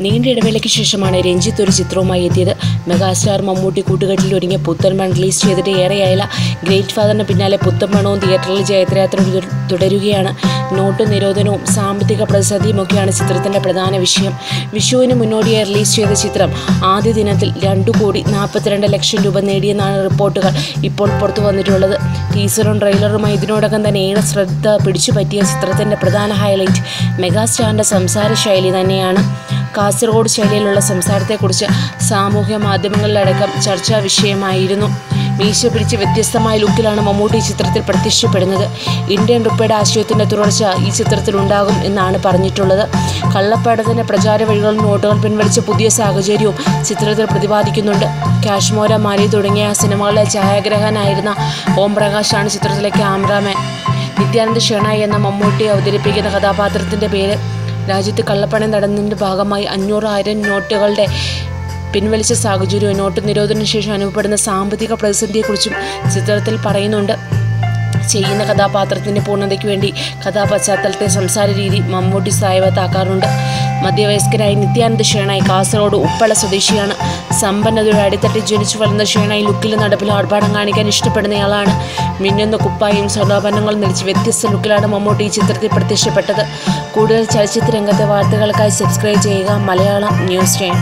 നീണ്ട ഇടവേളയ്ക്ക് ശേഷമാണ് രഞ്ജിത്ത് ഒരു ചിത്രവുമായി എത്തിയത്. മെഗാസ്റ്റാർ മമ്മൂട്ടി കൂട്ടുകെട്ടിൽ ഒരുങ്ങിയ പുത്തൻമൺ റിലീസ് ചെയ്തിട്ട് ഏറെയായില്ല ഗ്രേറ്റ് ഫാദറിന് പിന്നാലെ പുത്തൻമണവും തിയേറ്ററിൽ ജയത്രയാത്ര തുടരുകയാണ്. നോട്ട് നിരോധനവും സാമ്പത്തിക പ്രതിസന്ധിയുമൊക്കെയാണ് ചിത്രത്തിന്റെ പ്രധാന വിഷയം. വിഷുവിന് മുന്നോടിയായി റിലീസ് ചെയ്ത ചിത്രം ആദ്യ ദിനത്തിൽ രണ്ടു കോടി നാൽപ്പത്തിരണ്ട് ലക്ഷം രൂപ നേടിയെന്നാണ് റിപ്പോർട്ടുകൾ ഇപ്പോൾ പുറത്തു വന്നിട്ടുള്ളത്. ടീസറും ട്രെയിലറുമായി ഇതിനോടകം തന്നെ ഏറെ ശ്രദ്ധ പിടിച്ചു പറ്റിയ ചിത്രത്തിന്റെ പ്രധാന ഹൈലൈറ്റ് മെഗാസ്റ്റാറിന്റെ സംസാര ശൈലി തന്നെയാണ്. കാസർഗോഡ് ശൈലിയിലുള്ള സംസാരത്തെക്കുറിച്ച് സാമൂഹ്യ മാധ്യമങ്ങളിലടക്കം ചർച്ചാ വിഷയമായിരുന്നു. മീശ പിടിച്ച് വ്യത്യസ്തമായ ലുക്കിലാണ് മമ്മൂട്ടി ചിത്രത്തിൽ പ്രത്യക്ഷപ്പെടുന്നത്. ഇന്ത്യൻ റുപ്പയുടെ ആശയത്തിന്റെ തുടർച്ച ഈ ചിത്രത്തിൽ ഉണ്ടാകും എന്നാണ് പറഞ്ഞിട്ടുള്ളത്. കള്ളപ്പടത്തിന്റെ പ്രചാര വഴികൾ നോട്ടുകൾ പിൻവലിച്ച പുതിയ സാഹചര്യവും ചിത്രത്തിൽ പ്രതിപാദിക്കുന്നുണ്ട്. കാശ്മോര മാലി തുടങ്ങിയ സിനിമകളിലെ ഛായാഗ്രഹനായിരുന്ന ഓം പ്രകാശാണ് ചിത്രത്തിലെ ക്യാമറാമാൻ. നിത്യാനന്ദ ഷെണായി എന്ന മമ്മൂട്ടി അവതരിപ്പിക്കുന്ന കഥാപാത്രത്തിന്റെ പേര് രാജ്യത്ത് കള്ളപ്പണം നടന്നതിന്റെ ഭാഗമായി അഞ്ഞൂറായിരം നോട്ടുകളുടെ പിൻവലിച്ച സാഹചര്യവും നോട്ട് നിരോധന ശേഷം അനുഭവപ്പെടുന്ന സാമ്പത്തിക പ്രതിസന്ധിയെക്കുറിച്ചും ചിത്രത്തിൽ പറയുന്നുണ്ട്. ചെയ്യുന്ന കഥാപാത്രത്തിന്റെ പൂർണതയ്ക്ക് വേണ്ടി കഥാപശ്ചാത്തലത്തെ സംസാര രീതി മമ്മൂട്ടി സായവത്താക്കാറുണ്ട്. മധ്യവയസ്കനായി നിത്യാനന്ദ ഷേണായി കാസർഗോഡ് ഉപ്പള സ്വദേശിയാണ്. സമ്പന്നതയുടെ അടിത്തട്ടിൽ ജനിച്ചു വളർന്ന ഷേണായി ലുക്കിലും നടപ്പിലും ആർഭാടം കാണിക്കാൻ ഇഷ്ടപ്പെടുന്നയാളാണ്. മിന്നുന്ന കുപ്പായും സ്വർണാഭരണങ്ങളും ധരിച്ച് വ്യത്യസ്ത ലുക്കിലാണ് മമ്മൂട്ടി ഈ ചിത്രത്തിൽ പ്രത്യക്ഷപ്പെട്ടത്. കൂടുതൽ ചലച്ചിത്ര രംഗത്തെ വാർത്തകൾക്കായി സബ്സ്ക്രൈബ് ചെയ്യുക മലയാളം ന്യൂസ് ടൈം.